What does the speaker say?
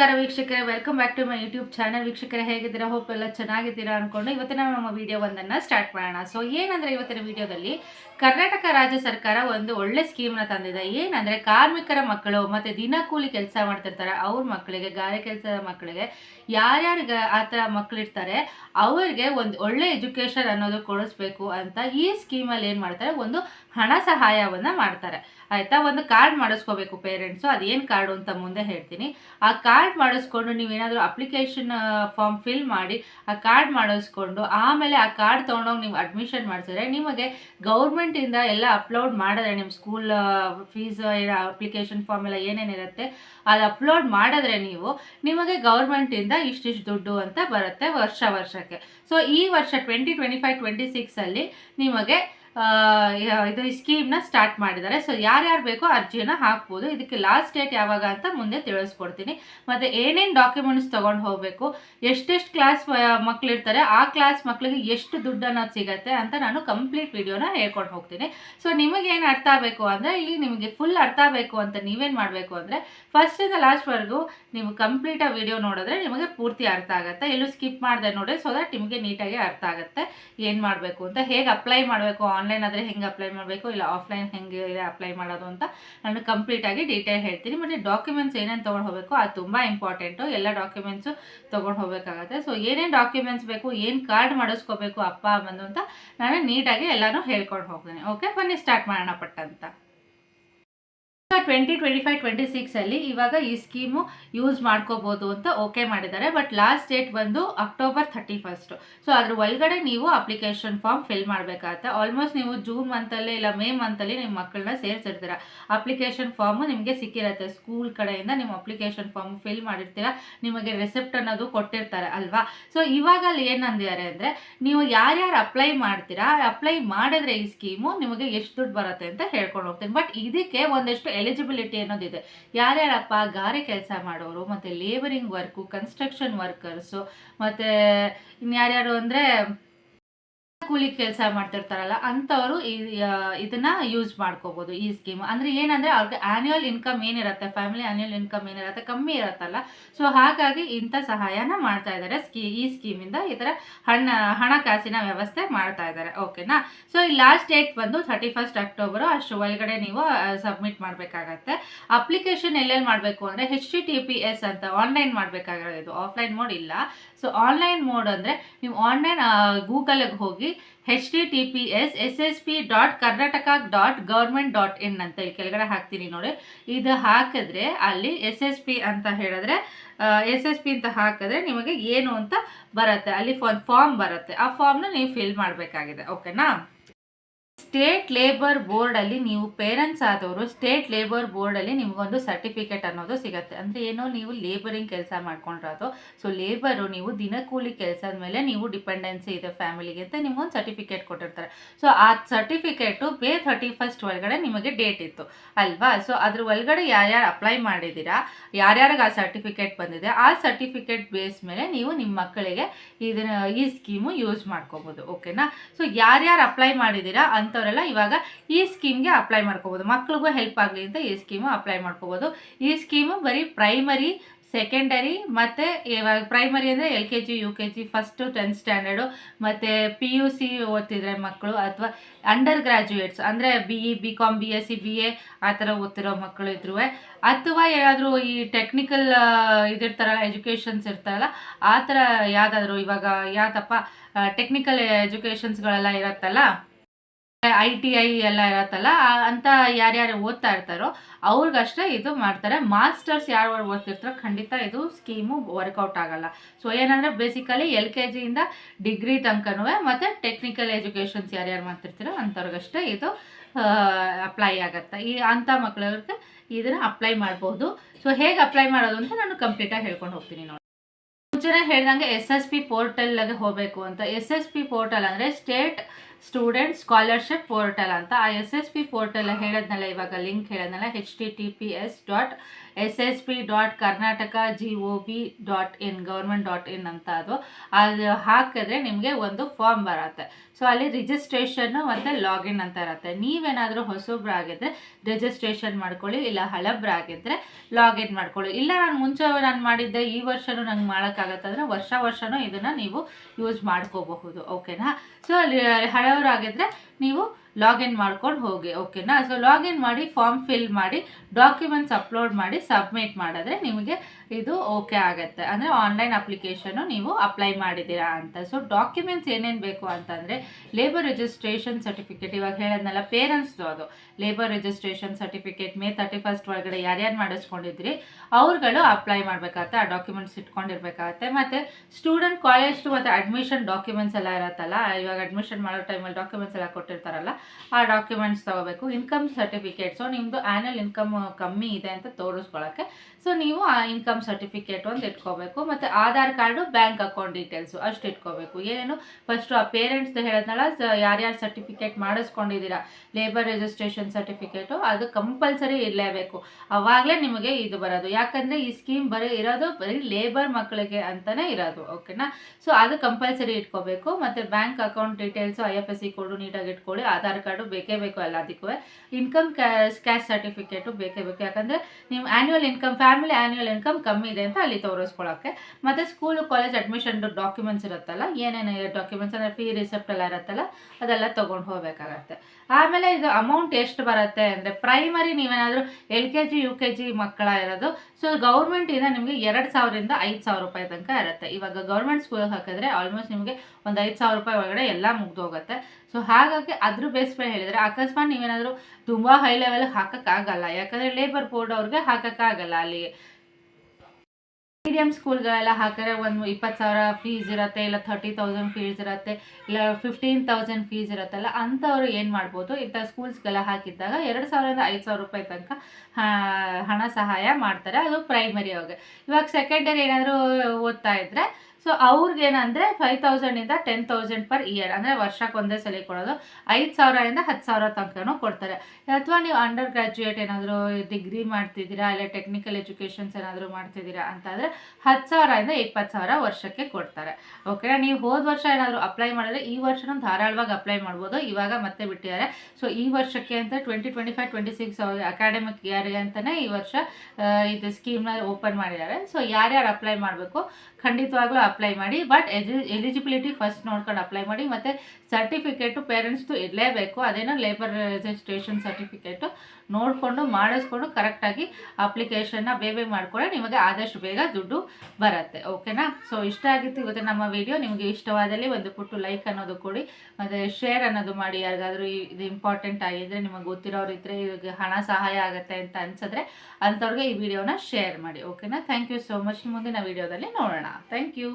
ನಮಸ್ಕಾರ ವೀಕ್ಷಕರೇ welcome back to my YouTube channel ವೀಕ್ಷಕರೇ, ಹೇಗಿದ್ದೀರಾ? ಹೋಪ್ ಎಲ್ಲ ಚೆನ್ನಾಗಿದ್ದೀರಾ ಅನ್ಕೊಂಡು ಇವತ್ತಿನ ನಮ್ಮ ವಿಡಿಯೋ ಒಂದನ್ನು ಸ್ಟಾರ್ಟ್ ಮಾಡೋಣ. ಸೊ ಏನಂದ್ರೆ ಇವತ್ತಿನ ವಿಡಿಯೋದಲ್ಲಿ ಕರ್ನಾಟಕ ರಾಜ್ಯ ಸರ್ಕಾರ ಒಂದು ಒಳ್ಳೆ ಸ್ಕೀಮ್ನ ತಂದಿದೆ. ಏನಂದ್ರೆ ಕಾರ್ಮಿಕರ ಮಕ್ಕಳು ಮತ್ತೆ ದಿನ ಕೂಲಿ ಕೆಲಸ ಮಾಡ್ತಿರ್ತಾರೆ. ಅವ್ರ ಮಕ್ಕಳಿಗೆ, ಗಾರೆ ಕೆಲಸದ ಮಕ್ಕಳಿಗೆ ಯಾರ್ಯಾರಿಗೆ ಆ ಥರ ಮಕ್ಕಳಿರ್ತಾರೆ ಅವ್ರಿಗೆ ಒಂದು ಒಳ್ಳೆ ಎಜುಕೇಷನ್ ಅನ್ನೋದು ಕೊಡಿಸ್ಬೇಕು ಅಂತ ಈ ಸ್ಕೀಮಲ್ಲಿ ಏನು ಮಾಡ್ತಾರೆ? ಒಂದು ಹಣ ಸಹಾಯವನ್ನು ಮಾಡ್ತಾರೆ. ಆಯಿತಾ? ಒಂದು ಕಾರ್ಡ್ ಮಾಡಿಸ್ಕೋಬೇಕು ಪೇರೆಂಟ್ಸು ಅದೇನು ಕಾರ್ಡು ಅಂತ ಮುಂದೆ ಹೇಳ್ತೀನಿ. ಆ ಕಾರ್ಡ್ ಮಾಡಿಸ್ಕೊಂಡು ನೀವೇನಾದರೂ ಅಪ್ಲಿಕೇಶನ್ ಫಾರ್ಮ್ ಫಿಲ್ ಮಾಡಿ ಆ ಕಾರ್ಡ್ ಮಾಡಿಸ್ಕೊಂಡು ಆಮೇಲೆ ಆ ಕಾರ್ಡ್ ತೊಗೊಂಡೋಗಿ ನೀವು ಅಡ್ಮಿಷನ್ ಮಾಡಿಸಿದ್ರೆ ನಿಮಗೆ ಗೌರ್ಮೆಂಟಿಂದ ಎಲ್ಲ ಅಪ್ಲೋಡ್ ಮಾಡಿದ್ರೆ ನಿಮ್ಮ ಸ್ಕೂಲ್ ಫೀಸ್ ಅಪ್ಲಿಕೇಶನ್ ಫಾರ್ಮ್ ಎಲ್ಲ ಏನೇನಿರುತ್ತೆ, ಅದು ಅಪ್ಲೋಡ್ ಮಾಡಿದ್ರೆ ನೀವು ನಿಮಗೆ ಗೌರ್ಮೆಂಟಿಂದ ಇಷ್ಟಿಷ್ಟು ದುಡ್ಡು ಅಂತ ಬರುತ್ತೆ ವರ್ಷ ವರ್ಷಕ್ಕೆ. ಸೊ ಈ ವರ್ಷ ಟ್ವೆಂಟಿ ಟ್ವೆಂಟಿ ಫೈವ್ ಟ್ವೆಂಟಿ ಸಿಕ್ಸಲ್ಲಿ ನಿಮಗೆ ಇದು ಸ್ಕೀಮ್ನ ಸ್ಟಾರ್ಟ್ ಮಾಡಿದ್ದಾರೆ. ಸೊ ಯಾರ್ಯಾರು ಬೇಕೋ ಅರ್ಜಿಯನ್ನು ಹಾಕ್ಬೋದು. ಇದಕ್ಕೆ ಲಾಸ್ಟ್ ಡೇಟ್ ಯಾವಾಗ ಅಂತ ಮುಂದೆ ತಿಳಿಸ್ಕೊಡ್ತೀನಿ. ಮತ್ತು ಏನೇನು ಡಾಕ್ಯುಮೆಂಟ್ಸ್ ತೊಗೊಂಡು ಹೋಗಬೇಕು, ಎಷ್ಟೆಷ್ಟು ಕ್ಲಾಸ್ ಮಕ್ಕಳಿರ್ತಾರೆ ಆ ಕ್ಲಾಸ್ ಮಕ್ಕಳಿಗೆ ಎಷ್ಟು ದುಡ್ಡು ಅನ್ನೋದು ಸಿಗತ್ತೆ ಅಂತ ನಾನು ಕಂಪ್ಲೀಟ್ ವಿಡಿಯೋನ ಹೇಳ್ಕೊಂಡು ಹೋಗ್ತೀನಿ. ಸೊ ನಿಮಗೇನು ಅರ್ಥ ಆಗಬೇಕು ಅಂದರೆ, ಇಲ್ಲಿ ನಿಮಗೆ ಫುಲ್ ಅರ್ಥ ಆಗಬೇಕು ಅಂತ ನೀವೇನು ಮಾಡಬೇಕು ಅಂದರೆ ಫಸ್ಟಿಂದ ಲಾಸ್ಟ್ವರೆಗೂ ನೀವು ಕಂಪ್ಲೀಟಾಗಿ ವಿಡಿಯೋ ನೋಡಿದ್ರೆ ನಿಮಗೆ ಪೂರ್ತಿ ಅರ್ಥ ಆಗುತ್ತೆ. ಎಲ್ಲೂ ಸ್ಕಿಪ್ ಮಾಡಿದೆ ನೋಡಿ ಸೊ ದಟ್ ನಿಮಗೆ ನೀಟಾಗಿ ಅರ್ಥ ಆಗುತ್ತೆ. ಏನು ಮಾಡಬೇಕು ಅಂತ, ಹೇಗೆ ಅಪ್ಲೈ ಮಾಡಬೇಕು ಆನ್ಲೈನ್ ಆದರೆ ಹೆಂಗೆ ಅಪ್ಲೈ ಮಾಡಬೇಕು ಇಲ್ಲ ಆಫ್ಲೈನ್ ಹೆಂಗೆ ಅಪ್ಲೈ ಮಾಡೋದು ಅಂತ ನಾನು ಕಂಪ್ಲೀಟಾಗಿ ಡೀಟೇಲ್ ಹೇಳ್ತೀನಿ. ಮತ್ತು ಡಾಕ್ಯುಮೆಂಟ್ಸ್ ಏನೇನು ತೊಗೊಂಡು ಹೋಗಬೇಕು, ಅದು ತುಂಬ ಇಂಪಾರ್ಟೆಂಟು ಎಲ್ಲ ಡಾಕ್ಯುಮೆಂಟ್ಸು ತೊಗೊಂಡು ಹೋಗಬೇಕಾಗತ್ತೆ. ಸೊ ಏನೇನು ಡಾಕ್ಯುಮೆಂಟ್ಸ್ ಬೇಕು, ಏನು ಕಾರ್ಡ್ ಮಾಡಿಸ್ಕೋಬೇಕು ಅಪ್ಪ ಬಂದು ಅಂತ ನಾನು ನೀಟಾಗಿ ಎಲ್ಲನೂ ಹೇಳ್ಕೊಂಡು ಹೋಗ್ತೀನಿ. ಓಕೆ ಬನ್ನಿ ಸ್ಟಾರ್ಟ್ ಮಾಡೋಣ ಪಟ್ಟಂತ ಟ್ವೆಂಟಿ ಟ್ವೆಂಟಿ ಫೈವ್ ಟ್ವೆಂಟಿ ಸಿಕ್ಸಲ್ಲಿ ಇವಾಗ ಈ ಸ್ಕೀಮು ಯೂಸ್ ಮಾಡ್ಕೋಬೋದು ಅಂತ ಓಕೆ ಮಾಡಿದ್ದಾರೆ. ಬಟ್ ಲಾಸ್ಟ್ ಡೇಟ್ ಬಂದು ಅಕ್ಟೋಬರ್ ಥರ್ಟಿ ಫಸ್ಟು ಸೊ ಅದ್ರ ಒಳಗಡೆ ನೀವು ಅಪ್ಲಿಕೇಶನ್ ಫಾರ್ಮ್ ಫಿಲ್ ಮಾಡಬೇಕಾಗತ್ತೆ. ಆಲ್ಮೋಸ್ಟ್ ನೀವು ಜೂನ್ ಮಂತಲ್ಲಿ ಇಲ್ಲ ಮೇ ಮಂತಲ್ಲಿ ನಿಮ್ಮ ಮಕ್ಕಳನ್ನ ಸೇರಿಸಿರ್ತೀರ. ಅಪ್ಲಿಕೇಶನ್ ಫಾರ್ಮು ನಿಮಗೆ ಸಿಕ್ಕಿರತ್ತೆ. ಸ್ಕೂಲ್ ಕಡೆಯಿಂದ ನಿಮ್ಮ ಅಪ್ಲಿಕೇಶನ್ ಫಾರ್ಮ್ ಫಿಲ್ ಮಾಡಿರ್ತೀರ. ನಿಮಗೆ ರೆಸಿಪ್ಟ್ ಅನ್ನೋದು ಕೊಟ್ಟಿರ್ತಾರೆ ಅಲ್ವಾ? ಸೊ ಇವಾಗ ಅಲ್ಲಿ ಏನಂದಿದ್ದಾರೆ ಅಂದರೆ ನೀವು ಯಾರ್ಯಾರು ಅಪ್ಲೈ ಮಾಡ್ತೀರಾ ಅಪ್ಲೈ ಮಾಡಿದ್ರೆ ಈ ಸ್ಕೀಮು ನಿಮಗೆ ಎಷ್ಟು ದುಡ್ಡು ಬರುತ್ತೆ ಅಂತ ಹೇಳ್ಕೊಂಡು ಹೋಗ್ತೀನಿ. ಬಟ್ ಇದಕ್ಕೆ ಒಂದಷ್ಟು ಎಲಿಜಿಬಿಲಿಟಿ ಅನ್ನೋದಿದೆ. ಯಾರ್ಯಾರಪ್ಪ ಗಾರೆ ಕೆಲಸ ಮಾಡೋರು ಮತ್ತು ಲೇಬರಿಂಗ್ ವರ್ಕು ಕನ್ಸ್ಟ್ರಕ್ಷನ್ ವರ್ಕರ್ಸು ಮತ್ತು ಇನ್ಯಾರ್ಯಾರು ಅಂದರೆ ಕೂಲಿ ಕೆಲಸ ಮಾಡ್ತಿರ್ತಾರಲ್ಲ, ಅಂಥವರು ಇದನ್ನ ಯೂಸ್ ಮಾಡ್ಕೋಬೋದು ಈ ಸ್ಕೀಮ್ ಅಂದರೆ ಏನಂದರೆ ಅವ್ರಿಗೆ ಆ್ಯನ್ಯುವಲ್ ಇನ್ಕಮ್ ಏನಿರುತ್ತೆ ಫ್ಯಾಮಿಲಿ ಆ್ಯನ್ಯುವಲ್ ಇನ್ಕಮ್ ಏನಿರುತ್ತೆ ಕಮ್ಮಿ ಇರುತ್ತಲ್ಲ. ಸೊ ಹಾಗಾಗಿ ಇಂಥ ಸಹಾಯನ ಮಾಡ್ತಾ ಇದ್ದಾರೆ ಸ್ಕೀ ಈ ಸ್ಕೀಮಿಂದ ಈ ಥರ ಹಣ, ಹಣಕಾಸಿನ ವ್ಯವಸ್ಥೆ ಮಾಡ್ತಾ ಇದ್ದಾರೆ ಓಕೆನಾ ಸೊ ಈ ಲಾಸ್ಟ್ ಡೇಟ್ ಬಂದು ಥರ್ಟಿ ಫಸ್ಟ್ ಅಕ್ಟೋಬರು ಅಷ್ಟು ಒಳಗಡೆ ನೀವು ಸಬ್ಮಿಟ್ ಮಾಡಬೇಕಾಗತ್ತೆ. ಅಪ್ಲಿಕೇಶನ್ ಎಲ್ಲೆಲ್ಲಿ ಮಾಡಬೇಕು ಅಂದರೆ H T T P S ಅಂತ ಆನ್ಲೈನ್ ಮಾಡಬೇಕಾಗಿರೋದು. ಆಫ್ಲೈನ್ ಮೋಡ್ ಇಲ್ಲ. ಸೊ ಆನ್ಲೈನ್ ಮೋಡ್ ಅಂದರೆ ನೀವು ಆನ್ಲೈನ್ ಗೂಗಲ್ಗೆ ಹೋಗಿ H T T P S S S P dot Karnataka dot government dot in ಅಂತ ಇಲ್ಲಿ ಕೆಳಗಡೆ ಹಾಕ್ತೀನಿ ನೋಡಿ. ಇದು ಹಾಕಿದ್ರೆ ಅಲ್ಲಿ ಎಸ್ ಎಸ್ ಪಿ ಅಂತ ಹೇಳಿದ್ರೆ ಎಸ್ ಎಸ್ ಪಿ ಅಂತ ಹಾಕಿದ್ರೆ ನಿಮಗೆ ಏನು ಅಂತ ಬರುತ್ತೆ? ಅಲ್ಲಿ ಫಾರ್ಮ್ ಬರುತ್ತೆ. ಆ ಫಾರ್ಮ್ನ ನೀವು ಫಿಲ್ ಮಾಡಬೇಕಾಗಿದೆ. ಓಕೆನಾ ಸ್ಟೇಟ್ ಲೇಬರ್ ಬೋರ್ಡಲ್ಲಿ ನೀವು ಪೇರೆಂಟ್ಸ್ ಆದವರು ಸ್ಟೇಟ್ ಲೇಬರ್ ಬೋರ್ಡಲ್ಲಿ ನಿಮಗೊಂದು ಸರ್ಟಿಫಿಕೇಟ್ ಅನ್ನೋದು ಸಿಗುತ್ತೆ. ಅಂದರೆ ಏನೋ ನೀವು ಲೇಬರಿಂಗ್ ಕೆಲಸ ಮಾಡ್ಕೊಂಡಿರೋದು. ಸೊ ಲೇಬರು ನೀವು ದಿನಕೂಲಿ ಕೆಲಸದ ಮೇಲೆ ನೀವು ಡಿಪೆಂಡೆನ್ಸಿ ಇದೆ ಫ್ಯಾಮಿಲಿಗೆ ಅಂತ ನಿಮಗೊಂದು ಸರ್ಟಿಫಿಕೇಟ್ ಕೊಟ್ಟಿರ್ತಾರೆ. ಸೊ ಆ ಸರ್ಟಿಫಿಕೇಟು ಬೇ ಥರ್ಟಿ ಫಸ್ಟ್ ಒಳಗಡೆ ನಿಮಗೆ ಡೇಟ್ ಇತ್ತು. ಅಲ್ವಾ? ಸೊ ಅದ್ರ ಒಳಗಡೆ ಯಾರ್ಯಾರು ಅಪ್ಲೈ ಮಾಡಿದ್ದೀರಾ, ಯಾರ್ಯಾರಿಗೆ ಆ ಸರ್ಟಿಫಿಕೇಟ್ ಬಂದಿದೆ, ಆ ಸರ್ಟಿಫಿಕೇಟ್ ಬೇಸ್ ಮೇಲೆ ನೀವು ನಿಮ್ಮ ಮಕ್ಕಳಿಗೆ ಇದನ್ನ ಈ ಸ್ಕೀಮು ಯೂಸ್ ಮಾಡ್ಕೋಬೋದು. ಓಕೆನಾ? ಸೊ ಯಾರ್ಯಾರು ಅಪ್ಲೈ ಮಾಡಿದ್ದೀರಾ ಅಂಥವರೆಲ್ಲ ಇವಾಗ ಈ ಸ್ಕೀಮ್ಗೆ ಅಪ್ಲೈ ಮಾಡ್ಕೋಬೋದು. ಮಕ್ಳಿಗೂ ಹೆಲ್ಪ್ ಆಗಲಿ ಅಂತ ಈ ಸ್ಕೀಮು ಅಪ್ಲೈ ಮಾಡ್ಕೋಬೋದು. ಈ ಸ್ಕೀಮು ಬರೀ ಪ್ರೈಮರಿ ಸೆಕೆಂಡರಿ ಮತ್ತು ಇವಾಗ ಪ್ರೈಮರಿ ಅಂದರೆ L K G U K G first tenth standard ಮತ್ತು ಪಿ ಯು ಸಿ ಓದ್ತಿದ್ರೆ ಮಕ್ಕಳು ಅಥವಾ ಅಂಡರ್ ಗ್ರ್ಯಾಜುಯೇಟ್ಸ್ ಅಂದರೆ B E B com B S C B A ಆ ಥರ ಓದ್ತಿರೋ ಮಕ್ಕಳು ಇದ್ರು ಅಥವಾ ಏನಾದರೂ ಈ ಟೆಕ್ನಿಕಲ್ ಇದಿರ್ತಾರಲ್ಲ ಎಜುಕೇಷನ್ಸ್ ಇರ್ತಾರಲ್ಲ, ಆ ಥರ ಯಾವುದಾದ್ರು ಇವಾಗ ಯಾವ್ದಪ್ಪ ಟೆಕ್ನಿಕಲ್ ಎಜುಕೇಷನ್ಸ್ಗಳೆಲ್ಲ ಇರತ್ತಲ್ಲ? ಐ ಟಿ ಐ ಎಲ್ಲ ಇರತ್ತಲ್ಲ ಅಂತ ಯಾರ್ಯಾರು ಓದ್ತಾ ಇರ್ತಾರೋ ಅವ್ರಿಗಷ್ಟೇ ಇದು ಮಾಡ್ತಾರೆ. ಮಾಸ್ಟರ್ಸ್ ಯಾರು ಓದ್ತಿರ್ತಾರೋ ಖಂಡಿತ ಇದು ಸ್ಕೀಮು ವರ್ಕೌಟ್ ಆಗಲ್ಲ. ಸೊ ಏನಂದರೆ ಬೇಸಿಕಲಿ ಎಲ್ ಕೆ ಜಿಯಿಂದ ಡಿಗ್ರಿ ತನಕನೂ ಮತ್ತು ಟೆಕ್ನಿಕಲ್ ಎಜುಕೇಷನ್ಸ್ ಯಾರ್ಯಾರು ಮಾಡ್ತಿರ್ತೀರೋ ಅಂಥವ್ರಿಗಷ್ಟೇ ಇದು ಅಪ್ಲೈ ಆಗುತ್ತೆ. ಈ ಅಂಥ ಮಕ್ಕಳಿಗೆ ಇದನ್ನು ಅಪ್ಲೈ ಮಾಡ್ಬೋದು. ಸೊ ಹೇಗೆ ಅಪ್ಲೈ ಮಾಡೋದು ಅಂತ ನಾನು ಕಂಪ್ಲೀಟಾಗಿ ಹೇಳ್ಕೊಂಡು ಹೋಗ್ತೀನಿ ನೋಡಿ. ಮುಂಚೆನೇ ಹೇಳ್ದಂಗೆ ಎಸ್ ಎಸ್ ಪಿ ಪೋರ್ಟಲ್ಗೆ ಹೋಗಬೇಕು ಅಂತ. ಎಸ್ ಎಸ್ ಪಿ ಪೋರ್ಟಲ್ ಅಂದರೆ ಸ್ಟೇಟ್ ಸ್ಟೂಡೆಂಟ್ ಸ್ಕಾಲರ್ಶಿಪ್ ಪೋರ್ಟಲ್ ಅಂತ ಆ ಎಸ್ ಎಸ್ ಪಿ ಪೋರ್ಟಲ್ ಹೇಳದ್ನಲ್ಲ, ಇವಾಗ link ಹೇಳದ್ನಲ್ಲ H T T P S dot S S P dot Karnataka G O B dot in government dot in ಅಂತ ಅದು. ಅದು ಹಾಕಿದ್ರೆ ನಿಮಗೆ ಒಂದು ಫಾರ್ಮ್ ಬರುತ್ತೆ. ಸೊ ಅಲ್ಲಿ ರಿಜಿಸ್ಟ್ರೇಷನ್ನು ಮತ್ತು ಲಾಗಿನ್ ಅಂತ ಇರುತ್ತೆ. ನೀವೇನಾದರೂ ಹೊಸಬ್ರಾಗಿದ್ದರೆ ರಿಜಿಸ್ಟ್ರೇಷನ್ ಮಾಡ್ಕೊಳ್ಳಿ, ಇಲ್ಲ ಹಳಬ್ರಾಗಿದ್ದರೆ ಲಾಗಿನ್ ಮಾಡ್ಕೊಳ್ಳಿ. ಇಲ್ಲ ನಾನು ಮುಂಚೆ ನಾನು ಮಾಡಿದ್ದೆ, ಈ ವರ್ಷನೂ ನಂಗೆ ಮಾಡೋಕ್ಕಾಗತ್ತಂದರೆ ವರ್ಷ ವರ್ಷನೂ ಇದನ್ನು ನೀವು ಯೂಸ್ ಮಾಡ್ಕೋಬಹುದು ಓಕೆನಾ ಸೊ ಅಲ್ಲಿ ಹಳಬರಾಗಿದ್ದರೆ ನೀವು ಲಾಗಿನ್ ಮಾಡ್ಕೊಂಡು ಹೋಗಿ ಓಕೆನಾ ಸೊ ಲಾಗಿನ್ ಮಾಡಿ ಫಾರ್ಮ್ ಫಿಲ್ ಮಾಡಿ ಡಾಕ್ಯುಮೆಂಟ್ಸ್ ಅಪ್ಲೋಡ್ ಮಾಡಿ ಸಬ್ಮಿಟ್ ಮಾಡಿದ್ರೆ ನಿಮಗೆ ಇದು ಓಕೆ ಆಗುತ್ತೆ. ಅಂದರೆ ಆನ್ಲೈನ್ ಅಪ್ಲಿಕೇಶನ್ನು ನೀವು ಅಪ್ಲೈ ಮಾಡಿದ್ದೀರಾ ಅಂತ. ಸೊ ಡಾಕ್ಯುಮೆಂಟ್ಸ್ ಏನೇನು ಬೇಕು ಅಂತಂದರೆ ಲೇಬರ್ ರಿಜಿಸ್ಟ್ರೇಷನ್ ಸರ್ಟಿಫಿಕೇಟ್ ಇವಾಗ ಹೇಳೋದ್ನಲ್ಲ ಪೇರೆಂಟ್ಸ್ದು ಅದು. Labour registration certificate May thirty first ಒಳಗಡೆ ಯಾರ್ಯಾರು ಮಾಡಿಸ್ಕೊಂಡಿದ್ರಿ, ಅವ್ರುಗಳು ಅಪ್ಲೈ ಮಾಡಬೇಕಾಗತ್ತೆ, ಆ ಡಾಕ್ಯುಮೆಂಟ್ಸ್ ಇಟ್ಕೊಂಡಿರ್ಬೇಕಾಗತ್ತೆ. ಮತ್ತು ಸ್ಟೂಡೆಂಟ್ ಕಾಲೇಜ್ ಮತ್ತು ಅಡ್ಮಿಷನ್ ಡಾಕ್ಯುಮೆಂಟ್ಸ್ ಎಲ್ಲ ಇರುತ್ತಲ್ಲ, ಇವಾಗ ಅಡ್ಮಿಷನ್ ಮಾಡೋ ಟೈಮಲ್ಲಿ ಡಾಕ್ಯುಮೆಂಟ್ಸ್ ಎಲ್ಲ ಕೊಟ್ಟಿರ್ತಾರಲ್ಲ ಆ ಡಾಕ್ಯುಮೆಂಟ್ಸ್ ತೊಗೋಬೇಕು. ಇನ್ಕಮ್ ಸರ್ಟಿಫಿಕೇಟ್ಸು ನಿಮ್ಮದು ಆ್ಯನ್ಯಲ್ ಇನ್ಕಮ್ ಕಮ್ಮಿ ಇದೆ ಅಂತ ತೋರಿಸ್ಕೊಳ್ಳೋಕ್ಕೆ ಸೊ ನೀವು ಆ ಇನ್ಕಮ್ ಸರ್ಟಿಫಿಕೇಟ್ ಒಂದು ಇಟ್ಕೋಬೇಕು, ಮತ್ತು Aadhaar card bank account details ಅಷ್ಟು ಇಟ್ಕೋಬೇಕು. ಏನೇನು? ಫಸ್ಟು ಆ ಪೇರೆಂಟ್ಸ್ದು ಹೇಳೋದ್ನಲ್ಲ ಯಾರ್ಯಾರು ಸರ್ಟಿಫಿಕೇಟ್ ಮಾಡಿಸ್ಕೊಂಡಿದ್ದೀರಾ? ಲೇಬರ್ ರಿಜಿಸ್ಟ್ರೇಷನ್ ಸರ್ಟಿಫಿಕೇಟು ಅದು ಕಂಪಲ್ಸರಿ ಇರಲೇಬೇಕು. ಅವಾಗಲೇ ನಿಮಗೆ ಇದು ಬರೋದು. ಯಾಕಂದರೆ ಈ ಸ್ಕೀಮ್ ಬರೀ ಇರೋದು ಬರೀ ಲೇಬರ್ ಮಕ್ಕಳಿಗೆ ಅಂತಲೇ ಇರೋದು ಓಕೆನಾ ಸೊ ಅದು ಕಂಪಲ್ಸರಿ ಇಟ್ಕೋಬೇಕು. ಮತ್ತು bank account details I F S C code ನೀಟಾಗಿ ಇಟ್ಕೊಳ್ಳಿ. ಆಧಾರ್ ಕಾರ್ಡು ಬೇಕೇ ಬೇಕು ಎಲ್ಲದಕ್ಕೂ. ಇನ್ಕಮ್ ಕ್ಯಾಶ್ ಕ್ಯಾಶ್ ಸರ್ಟಿಫಿಕೇಟು ಬೇಕೇ ಬೇಕು. ಯಾಕಂದರೆ ನಿಮ್ಮ annual income family annual income ಕಮ್ಮಿ ಇದೆ ಅಂತ ಅಲ್ಲಿ ತೋರಿಸ್ಕೊಳ್ಳೋಕ್ಕೆ ಮತ್ತು ಸ್ಕೂಲು ಕಾಲೇಜ್ ಅಡ್ಮಿಷನ್ ಡಾಕ್ಯುಮೆಂಟ್ಸ್ ಇರುತ್ತಲ್ಲ, ಏನೇನು ಡಾಕ್ಯುಮೆಂಟ್ಸ್ ಅಂದರೆ ಫೀ ರಿಸೆಪ್ಟ್ ಎಲ್ಲ ಇರುತ್ತಲ್ಲ, ಅದೆಲ್ಲ ತೊಗೊಂಡು ಹೋಗಬೇಕಾಗತ್ತೆ. ಆಮೇಲೆ ಇದು ಅಮೌಂಟ್ ಎಷ್ಟು ಬರುತ್ತೆ ಅಂದರೆ ಪ್ರೈಮರಿ ನೀವೇನಾದರೂ L K G, U K G ಮಕ್ಕಳ ಇರೋದು ಸೊ ಗೌರ್ಮೆಂಟಿಂದ ನಿಮಗೆ ಎರಡು ಸಾವಿರದಿಂದ ಐದು ಸಾವಿರ ರೂಪಾಯಿ ತನಕ ಇರುತ್ತೆ. ಇವಾಗ ಗೌರ್ಮೆಂಟ್ ಸ್ಕೂಲಿಗೆ ಹಾಕಿದ್ರೆ ಆಲ್ಮೋಸ್ಟ್ ನಿಮಗೆ ಒಂದು ಐದು ಸಾವಿರ ರೂಪಾಯಿ ಒಳಗಡೆ ಎಲ್ಲ ಮುಗ್ದೋಗುತ್ತೆ. ಸೊ ಹಾಗಾಗಿ ಅದ್ರ ಬೇಸ್ ಮೇಲೆ ಹೇಳಿದರೆ ಅಕಸ್ಮಾತ್ ನೀವೇನಾದರೂ ತುಂಬ ಹೈ ಲೆವೆಲ್ಗೆ ಹಾಕೋಕ್ಕಾಗಲ್ಲ. ಯಾಕಂದರೆ ಲೇಬರ್ ಬೋರ್ಡ್ ಅವ್ರಿಗೆ ಹಾಕೋಕ್ಕಾಗಲ್ಲ ಅಲ್ಲಿ. ಮೀಡಿಯಮ್ ಸ್ಕೂಲ್ಗಳೆಲ್ಲ ಹಾಕಿದ್ರೆ ಒಂದು ಇಪ್ಪತ್ತು ಸಾವಿರ ಫೀಸ್ ಇರುತ್ತೆ, ಇಲ್ಲ ಥರ್ಟಿ ತೌಸಂಡ್ ಫೀಸ್ ಇರುತ್ತೆ, ಇಲ್ಲ ಫಿಫ್ಟೀನ್ ತೌಸಂಡ್ ಫೀಸ್ ಇರುತ್ತಲ್ಲ, ಅಂಥವ್ರು ಏನು ಮಾಡ್ಬೋದು? ಇಂಥ ಸ್ಕೂಲ್ಸ್ಗೆಲ್ಲ ಹಾಕಿದ್ದಾಗ ಎರಡು ಸಾವಿರದ ಐದು ಸಾವಿರ ರೂಪಾಯಿ ತನಕ ಹಣ ಸಹಾಯ ಮಾಡ್ತಾರೆ. ಅದು ಪ್ರೈಮರಿ ಅವ್ರಿಗೆ ಇವಾಗ ಸೆಕೆಂಡರಿ ಏನಾದರೂ ಓದ್ತಾ ಇದ್ದರೆ ಸೊ ಅವ್ರಿಗೇನಂದರೆ ಫೈವ್ ತೌಸಂಡಿಂದ ಟೆನ್ ತೌಸಂಡ್ ಪರ್ ಇಯರ್ ಅಂದರೆ ವರ್ಷಕ್ಕೆ ಒಂದೇ ಸಲ ಕೊಡೋದು. ಐದು ಸಾವಿರದಿಂದ ಹತ್ತು ಸಾವಿರ ತನಕನೂ ಕೊಡ್ತಾರೆ. ಅಥವಾ ನೀವು ಅಂಡರ್ ಗ್ರ್ಯಾಜುಯೇಟ್ ಏನಾದರೂ ಡಿಗ್ರಿ ಮಾಡ್ತಿದ್ದೀರಾ, ಇಲ್ಲ ಟೆಕ್ನಿಕಲ್ ಎಜುಕೇಷನ್ಸ್ ಏನಾದರೂ ಮಾಡ್ತಿದ್ದೀರಾ ಅಂತಂದರೆ ಹತ್ತು ಸಾವಿರದಿಂದ ಇಪ್ಪತ್ತು ಸಾವಿರ ವರ್ಷಕ್ಕೆ ಕೊಡ್ತಾರೆ. ಓಕೆ ನೀವು ಹೋದ ವರ್ಷ ಏನಾದರೂ ಅಪ್ಲೈ ಮಾಡಿದ್ರೆ ಈ ವರ್ಷನೂ ಧಾರಾಳವಾಗಿ ಅಪ್ಲೈ ಮಾಡ್ಬೋದು. ಇವಾಗ ಮತ್ತೆ ಬಿಟ್ಟಿದ್ದಾರೆ. ಸೊ ಈ ವರ್ಷಕ್ಕೆ ಅಂತ twenty twenty five twenty six academic ಇಯರ್ಗೆ ಅಂತಲೇ ಈ ವರ್ಷ ಇದು ಸ್ಕೀಮ್ನ ಓಪನ್ ಮಾಡಿದ್ದಾರೆ. ಸೊ ಯಾರ್ಯಾರು ಅಪ್ಲೈ ಮಾಡಬೇಕು? ಖಂಡಿತವಾಗ್ಲೂ ಅಪ್ಲೈ ಮಾಡಿ ಬಟ್ ಎಜಿ ಎಲಿಜಿಬಿಲಿಟಿ ಫಸ್ಟ್ ನೋಡ್ಕೊಂಡು ಅಪ್ಲೈ ಮಾಡಿ, ಮತ್ತು ಸರ್ಟಿಫಿಕೇಟು ಪೇರೆಂಟ್ಸ್ದು ಇರಲೇಬೇಕು. ಅದೇನೋ ಲೇಬರ್ ರಿಜಿಸ್ಟ್ರೇಷನ್ ಸರ್ಟಿಫಿಕೇಟು ನೋಡಿಕೊಂಡು, ಮಾಡಿಸ್ಕೊಂಡು ಕರೆಕ್ಟಾಗಿ ಅಪ್ಲಿಕೇಶನ್ನ ಬೇಗ ಮಾಡಿಕೊಂಡ್ರೆ ನಿಮಗೆ ಆದಷ್ಟು ಬೇಗ ದುಡ್ಡು ಬರುತ್ತೆ. ಓಕೆನಾ ಸೊ ಇಷ್ಟ ಆಗಿತ್ತು ಇವತ್ತು ನಮ್ಮ ವಿಡಿಯೋ ನಿಮಗೆ ಇಷ್ಟವಾದಲ್ಲಿ ಒಂದು ಪುಟ್ಟು ಲೈಕ್ ಅನ್ನೋದು ಕೊಡಿ, ಮತ್ತು ಶೇರ್ ಅನ್ನೋದು ಮಾಡಿ. ಯಾರಿಗಾದರೂ ಇದು ಇಂಪಾರ್ಟೆಂಟ್ ಆಗಿದ್ದರೆ ನಿಮಗೆ ಗೊತ್ತಿರೋರು ಇದ್ದರೆ ಇವಾಗ ಹಣ ಸಹಾಯ ಆಗುತ್ತೆ ಅಂತ ಅನ್ಸಿದ್ರೆ, ಅಂಥವ್ರಿಗೆ ಈ ವಿಡಿಯೋನ ಶೇರ್ ಮಾಡಿ. ಓಕೆನಾ ಥ್ಯಾಂಕ್ ಯು ಸೋ ಮಚ್ ಮುಂದಿನ ವಿಡಿಯೋದಲ್ಲಿ ನೋಡೋಣ. Thank you